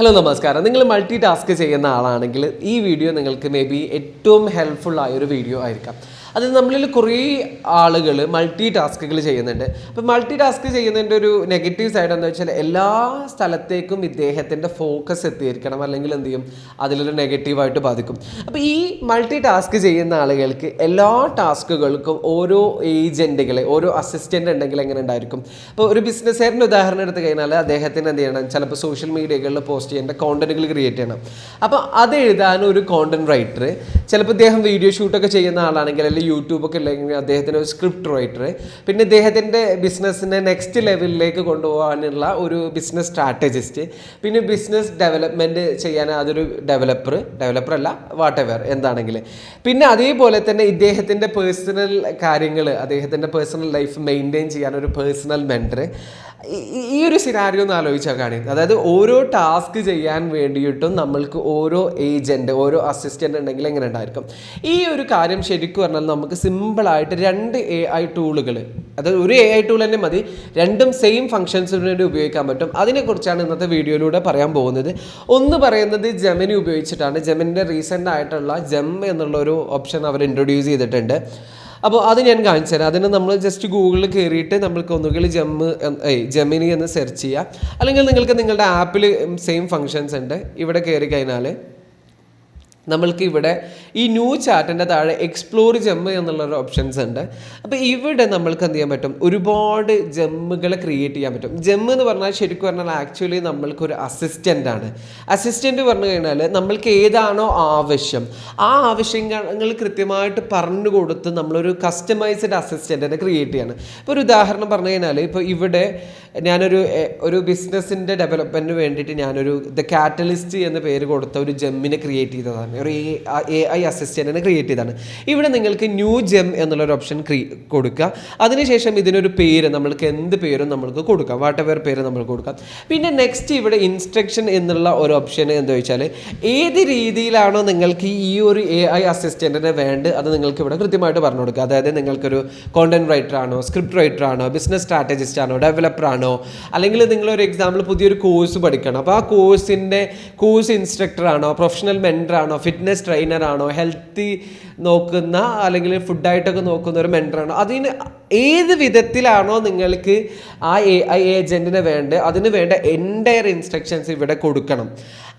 Hello നമസ്കാരം. നിങ്ങൾ multi task ചെയ്യുന്ന ആളാണെങ്കിൽ ഈ വീഡിയോ നിങ്ങൾക്ക് മേ ബി ഏറ്റവും ഹെൽപ്ഫുൾ ആയ ഒരു വീഡിയോ ആയിരിക്കാം. അത് നമ്മളിൽ കുറേ ആളുകൾ മൾട്ടി ടാസ്കുകൾ ചെയ്യുന്നുണ്ട്. അപ്പോൾ മൾട്ടി ടാസ്ക് ചെയ്യുന്നതിന്റെ ഒരു നെഗറ്റീവ് സൈഡ് എന്താ വെച്ചാൽ എല്ലാ സ്ഥലത്തേക്കും ഇദ്ദേഹത്തിന്റെ ഫോക്കസ് എത്തിയിരിക്കണം. അല്ലെങ്കിൽ എന്ത് ചെയ്യും? അതിലൊരു നെഗറ്റീവായിട്ട് ബാധിക്കും. അപ്പോൾ ഈ മൾട്ടി ടാസ്ക് ചെയ്യുന്ന ആളുകൾക്ക് എല്ലാ ടാസ്കുകൾക്കും ഓരോ ഏജന്റുകളെ ഓരോ അസിസ്റ്റന്റ് ഉണ്ടെങ്കിൽ എങ്ങനെ ഉണ്ടായിരിക്കും? അപ്പോൾ ഒരു ബിസിനസ്സുകാരന്റെ ഉദാഹരണം എടുത്ത് കഴിഞ്ഞാൽ അദ്ദേഹത്തിന് എന്ത് ചെയ്യണം? ചിലപ്പോൾ സോഷ്യൽ മീഡിയകളിൽ പോസ്റ്റ് ചെയ്യേണ്ട കോണ്ടന്റുകൾ ക്രിയേറ്റ് ചെയ്യണം. അപ്പോൾ അത് എഴുതാൻ ഒരു കോണ്ടന്റ് റൈറ്റർ ചിലപ്പോൾ ഇദ്ദേഹം വീഡിയോ ഷൂട്ടൊക്കെ ചെയ്യുന്ന ആളാണെങ്കിൽ അല്ലെങ്കിൽ യൂട്യൂബൊക്കെ അല്ലെങ്കിൽ അദ്ദേഹത്തിന് ഒരു സ്ക്രിപ്റ്റ് റൈറ്റർ പിന്നെ ഇദ്ദേഹത്തിന്റെ ബിസിനസ്സിനെ നെക്സ്റ്റ് ലെവലിലേക്ക് കൊണ്ടുപോകാനുള്ള ഒരു ബിസിനസ് സ്ട്രാറ്റജിസ്റ്റ് പിന്നെ ബിസിനസ് ഡെവലപ്മെന്റ് ചെയ്യാൻ അതൊരു ഡെവലപ്പർ ഡെവലപ്പർ അല്ല വാട്ട് എവർ എന്താണെങ്കിൽ. പിന്നെ അതേപോലെ തന്നെ ഇദ്ദേഹത്തിന്റെ പേഴ്സണൽ കാര്യങ്ങൾ അദ്ദേഹത്തിന്റെ പേഴ്സണൽ ലൈഫ് മെയിന്റെയിൻ ചെയ്യാൻ ഒരു പേഴ്സണൽ മെന്റർ ഈ ഒരു സിനാരിയോ ഒന്ന് ആലോചിച്ചാൽ കാണിയത് അതായത് ഓരോ ടാസ്ക് ചെയ്യാൻ വേണ്ടിയിട്ടും നമ്മൾക്ക് ഓരോ ഏജന്റ് ഓരോ അസിസ്റ്റന്റ് ഉണ്ടെങ്കിൽ എങ്ങനെ ഉണ്ടായിരിക്കും? ഈ ഒരു കാര്യം ശരിക്കും പറഞ്ഞാൽ നമുക്ക് സിമ്പിളായിട്ട് രണ്ട് എ ഐ ടൂളുകൾ അതായത് ഒരു എ ഐ ടൂൾ തന്നെ മതി രണ്ടും സെയിം ഫങ്ഷൻസിന് വേണ്ടി ഉപയോഗിക്കാൻ പറ്റും. അതിനെക്കുറിച്ചാണ് ഇന്നത്തെ വീഡിയോയിലൂടെ പറയാൻ പോകുന്നത്. ഒന്ന് പറയുന്നത് ജെമിനി ഉപയോഗിച്ചിട്ടാണ്. ജെമിന്റെ റീസെന്റ് ആയിട്ടുള്ള ജെം എന്നുള്ള ഒരു ഓപ്ഷൻ അവർ ഇൻട്രൊഡ്യൂസ് ചെയ്തിട്ടുണ്ട്. അപ്പോൾ അത് ഞാൻ കാണിച്ചു തരാം. അതിന് നമ്മൾ ജസ്റ്റ് ഗൂഗിളിൽ കയറിയിട്ട് നമ്മൾക്ക് ഒന്നുകിൽ ജമ്മ് ജെമിനി എന്ന് സെർച്ച് ചെയ്യുക അല്ലെങ്കിൽ നിങ്ങൾക്ക് നിങ്ങളുടെ ആപ്പിൽ സെയിം ഫങ്ഷൻസ് ഉണ്ട്. ഇവിടെ കയറി കഴിഞ്ഞാൽ നമ്മൾക്ക് ഇവിടെ ഈ ന്യൂ ചാറ്റിന്റെ താഴെ എക്സ്പ്ലോർ ജമ്മ് എന്നുള്ളൊരു ഓപ്ഷൻസ് ഉണ്ട്. അപ്പോൾ ഇവിടെ നമ്മൾക്ക് എന്ത് ചെയ്യാൻ പറ്റും? ഒരുപാട് ജമ്മുകൾ ക്രിയേറ്റ് ചെയ്യാൻ പറ്റും. ജമ്മ് എന്ന് പറഞ്ഞാൽ ശരിക്കും പറഞ്ഞാൽ ആക്ച്വലി നമ്മൾക്കൊരു അസിസ്റ്റന്റ് ആണ്. അസിസ്റ്റന്റ് പറഞ്ഞു കഴിഞ്ഞാൽ നമ്മൾക്ക് ഏതാണോ ആവശ്യം. ആ ആവശ്യങ്ങൾ കൃത്യമായിട്ട് പറഞ്ഞു കൊടുത്ത് നമ്മളൊരു കസ്റ്റമൈസ്ഡ് അസിസ്റ്റന്റിനെ ക്രിയേറ്റ് ചെയ്യാണ്. ഇപ്പോൾ ഒരു ഉദാഹരണം പറഞ്ഞു കഴിഞ്ഞാൽ ഇപ്പോൾ ഇവിടെ ഞാനൊരു ഒരു ബിസിനസ്സിന്റെ ഡെവലപ്മെന്റിന് വേണ്ടിയിട്ട് ഞാനൊരു ദ കാറ്റലിസ്റ്റ് എന്ന പേര് കൊടുത്ത ഒരു ജെമ്മിനെ ക്രിയേറ്റ് ചെയ്തതാണ്. ഒരു എ ഐ അസിസ്റ്റന്റിനെ ക്രിയേറ്റ് ചെയ്താണ്. ഇവിടെ നിങ്ങൾക്ക് ന്യൂ ജെം എന്നുള്ളൊരു ഓപ്ഷൻ ക്രീ കൊടുക്കുക. അതിനുശേഷം ഇതിനൊരു പേര് നമ്മൾക്ക് എന്ത് പേരും നമ്മൾക്ക് കൊടുക്കാം. വാട്ട് എവർ പേര് നമ്മൾ കൊടുക്കാം. പിന്നെ നെക്സ്റ്റ് ഇവിടെ ഇൻസ്ട്രക്ഷൻ എന്നുള്ള ഒരു ഓപ്ഷൻ എന്താ വെച്ചാൽ ഏത് രീതിയിലാണോ നിങ്ങൾക്ക് ഈ ഒരു എ ഐ അസിസ്റ്റന്റിനെ വേണ്ടത് അത് നിങ്ങൾക്ക് ഇവിടെ കൃത്യമായിട്ട് പറഞ്ഞു കൊടുക്കുക. അതായത് നിങ്ങൾക്കൊരു കോണ്ടന്റ് റൈറ്റർ ആണോ സ്ക്രിപ്റ്റ് റൈറ്റർ ആണോ ബിസിനസ് സ്ട്രാറ്റജിസ്റ്റ് ആണോ ഡെവലപ്പർ ആണോ അല്ലെങ്കിൽ നിങ്ങളൊരു എക്സാമ്പിൾ പുതിയൊരു കോഴ്സ് പഠിക്കണം. അപ്പോൾ ആ കോഴ്സിന്റെ കോഴ്സ് ഇൻസ്ട്രക്ടർ ആണോ പ്രൊഫഷണൽ മെന്റർ ആണോ ഫിറ്റ്നസ് ട്രെയിനറാണോ ഹെൽത്തി നോക്കുന്ന അല്ലെങ്കിൽ ഫുഡായിട്ടൊക്കെ നോക്കുന്ന ഒരു മെന്ററാണോ അതിന് ഏത് വിധത്തിലാണോ നിങ്ങൾക്ക് ആ എ ഏജന്റിന് വേണ്ട അതിന് വേണ്ട എന്റയർ ഇൻസ്ട്രക്ഷൻസ് ഇവിടെ കൊടുക്കണം.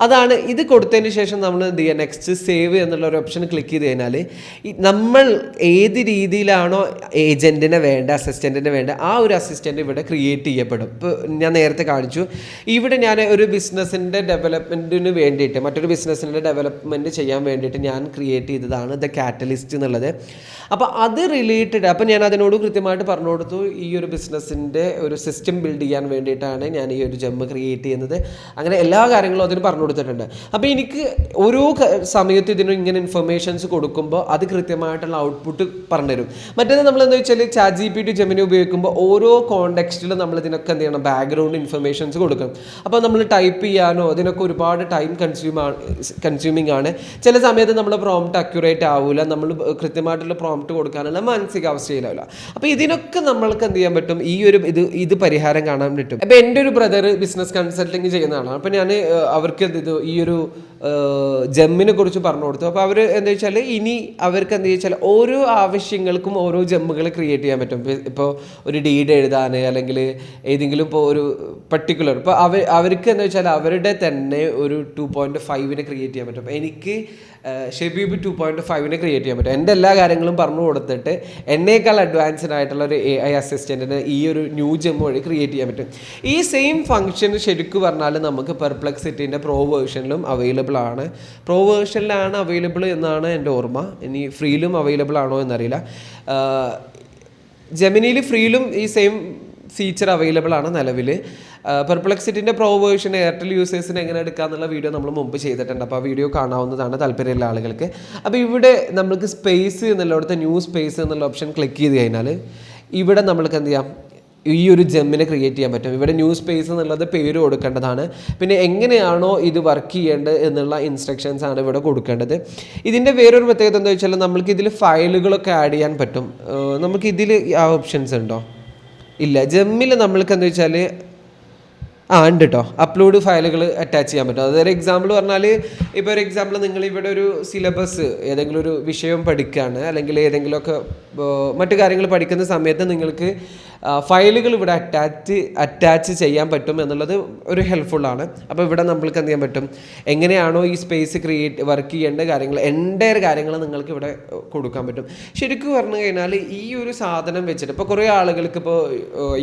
അതാണ് ഇത് കൊടുത്തതിന് ശേഷം നമ്മൾ എന്ത് ചെയ്യുക നെക്സ്റ്റ് സേവ് എന്നുള്ള ഒരു ഓപ്ഷൻ ക്ലിക്ക് ചെയ്ത് കഴിഞ്ഞാൽ നമ്മൾ ഏത് രീതിയിലാണോ ഏജന്റിനെ വേണ്ട അസിസ്റ്റന്റിനെ വേണ്ട ആ ഒരു അസിസ്റ്റന്റ് ഇവിടെ ക്രിയേറ്റ് ചെയ്യപ്പെടും. ഇപ്പോൾ ഞാൻ നേരത്തെ കാണിച്ചു ഇവിടെ ഞാൻ ഒരു ബിസിനസ്സിന്റെ ഡെവലപ്മെന്റിന് വേണ്ടിയിട്ട് മറ്റൊരു ബിസിനസ്സിന്റെ ഡെവലപ്മെന്റ് ചെയ്യാൻ വേണ്ടിയിട്ട് ഞാൻ ക്രിയേറ്റ് ചെയ്തതാണ് ദ കാറ്റലിസ്റ്റ് എന്നുള്ളത്. അപ്പോൾ അത് റിലേറ്റഡ് അപ്പോൾ ഞാൻ അതിനോട് കൃത്യമായിട്ട് പറഞ്ഞു കൊടുത്തു. ഈ ഒരു ബിസിനസ്സിന്റെ ഒരു സിസ്റ്റം ബിൽഡ് ചെയ്യാൻ വേണ്ടിയിട്ടാണ് ഞാൻ ഈ ഒരു ജമ്മ് ക്രിയേറ്റ് ചെയ്യുന്നത്. അങ്ങനെ എല്ലാ കാര്യങ്ങളും അതിന് പറഞ്ഞു കൊടുത്തിട്ടുണ്ട്. അപ്പോൾ എനിക്ക് ഓരോ സമയത്ത് ഇതിന് ഇങ്ങനെ ഇൻഫർമേഷൻസ് കൊടുക്കുമ്പോൾ അത് കൃത്യമായിട്ടുള്ള ഔട്ട്പുട്ട് പറഞ്ഞുതരും മറ്റേത് നമ്മൾ എന്താ വെച്ചാൽ chat G P T Gemini ഉപയോഗിക്കുമ്പോൾ ഓരോ കോണ്ടെക്സ്റ്റിലും നമ്മൾ ഇതിനൊക്കെ എന്ത് ചെയ്യണം? ബാക്ക്ഗ്രൗണ്ട് ഇൻഫർമേഷൻസ് കൊടുക്കണം. അപ്പോൾ നമ്മൾ ടൈപ്പ് ചെയ്യാനോ അതിനൊക്കെ ഒരുപാട് ടൈം കൺസ്യൂം ആണ് കൺസ്യൂമിങ് ആണ്. ചില സമയത്ത് നമ്മൾ പ്രോംപ്റ്റ് അക്യുറേറ്റ് ആവില്ല നമ്മൾ കൃത്യമായിട്ടുള്ള പ്രോംപ്റ്റ് കൊടുക്കാനുള്ള മാനസികാവസ്ഥയിലാവില്ല അപ്പോൾ ഇതിനൊക്കെ നമ്മൾക്ക് എന്ത് ചെയ്യാൻ പറ്റും? ഈ ഒരു ഇത് ഇത് പരിഹാരം കാണാൻ പറ്റും. അപ്പോൾ എന്റെ ഒരു ബ്രദർ ബിസിനസ് കൺസൾട്ടിങ് ചെയ്യുന്ന ആളാണ്. അപ്പോൾ ഞാൻ അവർക്ക് ചെയ്തു? ഈ ഒരു ജമ്മിനെ കുറിച്ച് പറഞ്ഞു കൊടുത്തു. അപ്പോൾ അവർ എന്താ വെച്ചാൽ ഇനി അവർക്ക് എന്താ വെച്ചാൽ ഓരോ ആവശ്യങ്ങൾക്കും ഓരോ ജമ്മുകൾ ക്രിയേറ്റ് ചെയ്യാൻ പറ്റും. ഇപ്പോൾ ഒരു ഡീഡ് എഴുതാൻ അല്ലെങ്കിൽ ഏതെങ്കിലും ഇപ്പോൾ ഒരു പർട്ടിക്കുലർ ഇപ്പോൾ അവർ അവർക്ക് എന്താ വെച്ചാൽ അവരുടെ തന്നെ ഒരു ടു പോയിന്റ് ഫൈവിനെ ക്രിയേറ്റ് ചെയ്യാൻ പറ്റും. അപ്പോൾ എനിക്ക് ഷെബീബ് ടു പോയിന്റ് ഫൈവിനെ ക്രിയേറ്റ് ചെയ്യാൻ പറ്റും. എന്റെ എല്ലാ കാര്യങ്ങളും പറഞ്ഞു കൊടുത്തിട്ട് എന്നേക്കാൾ അഡ്വാൻസ്ഡ് ആയിട്ടുള്ള ഒരു എ ഐ അസിസ്റ്റന്റിന് ഈ ഒരു ന്യൂ ജെം വഴി ക്രിയേറ്റ് ചെയ്യാൻ പറ്റും. ഈ സെയിം ഫംഗ്ഷൻ ശരിക്കും പറഞ്ഞാൽ നമുക്ക് പെർപ്ലക്സിറ്റിന്റെ പ്രോ വേർഷനിലും അവൈലബിൾ ആണ്. പ്രോ വേർഷനിലാണ് അവൈലബിൾ എന്നാണ് എന്റെ ഓർമ്മ. ഇനി ഫ്രീയിലും അവൈലബിൾ ആണോ എന്നറിയില്ല. ജെമിനിയിൽ ഫ്രീയിലും ഈ സെയിം ഫീച്ചർ അവൈലബിൾ ആണ് നിലവിൽ പെർപ്ലക്സിറ്റിന്റെ പ്രോ വേർഷൻ എയർടെൽ യൂസേഴ്സിന് എങ്ങനെ എടുക്കുക എന്നുള്ള വീഡിയോ നമ്മൾ മുമ്പ് ചെയ്തിട്ടുണ്ട്. അപ്പോൾ ആ വീഡിയോ കാണാവുന്നതാണ് താല്പര്യമുള്ള ആളുകൾക്ക്. അപ്പോൾ ഇവിടെ നമുക്ക് സ്പേസ് എന്നുള്ളിടത്ത് ന്യൂ സ്പേസ് എന്നുള്ള ഓപ്ഷൻ ക്ലിക്ക് ചെയ്ത് കഴിഞ്ഞാൽ ഇവിടെ നമ്മൾക്ക് എന്ത് ചെയ്യാം? ഈ ഒരു ജെമ്മിനെ ക്രിയേറ്റ് ചെയ്യാൻ പറ്റും. ഇവിടെ ന്യൂ സ്പേസ് എന്നുള്ളത് പേര് കൊടുക്കേണ്ടതാണ്. പിന്നെ എങ്ങനെയാണോ ഇത് വർക്ക് ചെയ്യേണ്ടത് എന്നുള്ള ഇൻസ്ട്രക്ഷൻസ് ആണ് ഇവിടെ കൊടുക്കേണ്ടത്. ഇതിന്റെ വേറൊരു പ്രത്യേകത എന്താ വെച്ചാൽ നമ്മൾക്ക് ഇതിൽ ഫയലുകളൊക്കെ ആഡ് ചെയ്യാൻ പറ്റും. നമുക്ക് ഇതിൽ ആ ഓപ്ഷൻസ് ഉണ്ടോ? ഇല്ല. ജെമ്മിൽ നമ്മൾക്ക് എന്താ വെച്ചാൽ ആ ഉണ്ട് കേട്ടോ അപ്ലോഡ് ഫയലുകൾ അറ്റാച്ച് ചെയ്യാൻ പറ്റും. അതൊരു എക്സാമ്പിൾ പറഞ്ഞാൽ ഇപ്പോൾ ഒരു എക്സാമ്പിൾ നിങ്ങൾ ഇവിടെ ഒരു സിലബസ് ഏതെങ്കിലും ഒരു വിഷയം പഠിക്കുകയാണ് അല്ലെങ്കിൽ ഏതെങ്കിലുമൊക്കെ മറ്റു കാര്യങ്ങൾ പഠിക്കുന്ന സമയത്ത് നിങ്ങൾക്ക് ഫയലുകൾ ഇവിടെ അറ്റാച്ച് അറ്റാച്ച് ചെയ്യാൻ പറ്റും എന്നുള്ളത് ഒരു ഹെൽപ്ഫുള്ളാണ് അപ്പോൾ ഇവിടെ നമ്മൾക്ക് എന്ത് ചെയ്യാൻ പറ്റും? എങ്ങനെയാണോ ഈ സ്പേസ് ക്രിയേറ്റ് വർക്ക് ചെയ്യേണ്ട കാര്യങ്ങൾ എന്റെ കാര്യങ്ങൾ നിങ്ങൾക്ക് ഇവിടെ കൊടുക്കാൻ പറ്റും. ശരിക്കും പറഞ്ഞു കഴിഞ്ഞാൽ ഈ ഒരു സാധനം വെച്ചിട്ട് ഇപ്പോൾ കുറേ ആളുകൾക്ക് ഇപ്പോൾ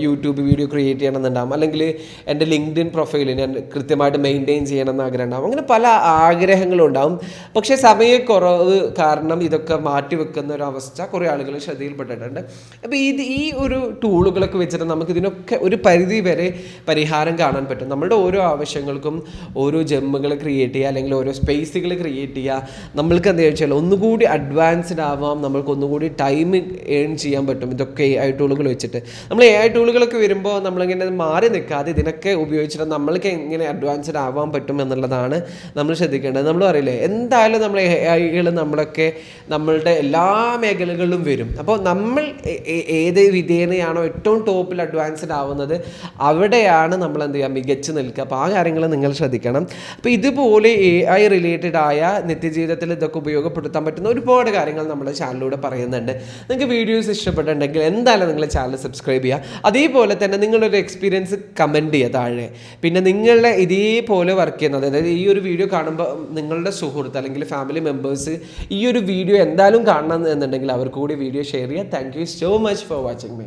യൂട്യൂബ് വീഡിയോ ക്രിയേറ്റ് ചെയ്യണമെന്നുണ്ടാകും അല്ലെങ്കിൽ എന്റെ ലിങ്ക്ഡിൻ പ്രൊഫൈൽ ഞാൻ കൃത്യമായിട്ട് മെയിന്റെയിൻ ചെയ്യണമെന്ന് ആഗ്രഹം ഉണ്ടാകും അങ്ങനെ പല ആഗ്രഹങ്ങളും ഉണ്ടാകും പക്ഷേ സമയക്കുറവ് കാരണം ഇതൊക്കെ മാറ്റിവെക്കുന്ന ഒരു അവസ്ഥ കുറേ ആളുകൾ ശ്രദ്ധയിൽപ്പെട്ടിട്ടുണ്ട്. അപ്പോൾ ഇത് ഈ ഒരു ടൂളുകളൊക്കെ വെച്ചിട്ട് നമുക്ക് ഇതിനൊക്കെ ഒരു പരിധി വരെ പരിഹാരം കാണാൻ പറ്റും. നമ്മളുടെ ഓരോ ആവശ്യങ്ങൾക്കും ഓരോ ജമ്മുകൾ ക്രിയേറ്റ് ചെയ്യുക അല്ലെങ്കിൽ ഓരോ സ്പേസുകൾ ക്രിയേറ്റ് ചെയ്യുക നമ്മൾക്ക് എന്താ വെച്ചാൽ ഒന്നുകൂടി അഡ്വാൻസ്ഡ് ആവാം നമ്മൾക്ക് ഒന്നുകൂടി ടൈം ഏൺ ചെയ്യാൻ പറ്റും. ഇതൊക്കെ എ ഐ ടൂളുകൾ വെച്ചിട്ട്. നമ്മൾ എ ഐ ടൂളുകളൊക്കെ വരുമ്പോൾ നമ്മളിങ്ങനെ മാറി നിൽക്കാതെ ഇതിനൊക്കെ ഉപയോഗിച്ചിട്ട് നമ്മൾക്ക് എങ്ങനെ അഡ്വാൻസ്ഡ് ആവാൻ പറ്റും എന്നുള്ളതാണ് നമ്മൾ ശ്രദ്ധിക്കേണ്ടത്. നമ്മൾ പറയില്ലേ എന്തായാലും നമ്മൾ എ ഐകൾ നമ്മളൊക്കെ നമ്മളുടെ എല്ലാ മേഖലകളിലും വരും. അപ്പോൾ നമ്മൾ ഏത് വിധേനയാണോ ഏറ്റവും ടോപ്പിൽ അഡ്വാൻസ്ഡ് ആവുന്നത് അവിടെയാണ് നമ്മൾ എന്ത് ചെയ്യുക മികച്ചു നിൽക്കുക. അപ്പോൾ ആ കാര്യങ്ങൾ നിങ്ങൾ ശ്രദ്ധിക്കണം. അപ്പോൾ ഇതുപോലെ എ ഐ റിലേറ്റഡ് ആയ നിത്യജീവിതത്തിൽ ഇതൊക്കെ ഉപയോഗപ്പെടുത്താൻ പറ്റുന്ന ഒരുപാട് കാര്യങ്ങൾ നമ്മുടെ ചാനലിലൂടെ പറയുന്നുണ്ട്. നിങ്ങൾക്ക് വീഡിയോസ് ഇഷ്ടപ്പെട്ടിട്ടുണ്ടെങ്കിൽ എന്തായാലും നിങ്ങൾ ചാനൽ സബ്സ്ക്രൈബ് ചെയ്യുക. അതേപോലെ തന്നെ നിങ്ങളൊരു എക്സ്പീരിയൻസ് കമന്റ് ചെയ്യുക താഴെ. പിന്നെ നിങ്ങളുടെ ഇതേപോലെ വർക്ക് ചെയ്യുന്നത് അതായത് ഈ ഒരു വീഡിയോ കാണുമ്പോൾ നിങ്ങളുടെ സുഹൃത്ത് അല്ലെങ്കിൽ ഫാമിലി മെമ്പേഴ്സ് ഈ ഒരു വീഡിയോ എന്തായാലും കാണണം എന്നുണ്ടെങ്കിൽ അവർക്ക് കൂടി വീഡിയോ ഷെയർ ചെയ്യുക. Thank you so much for watching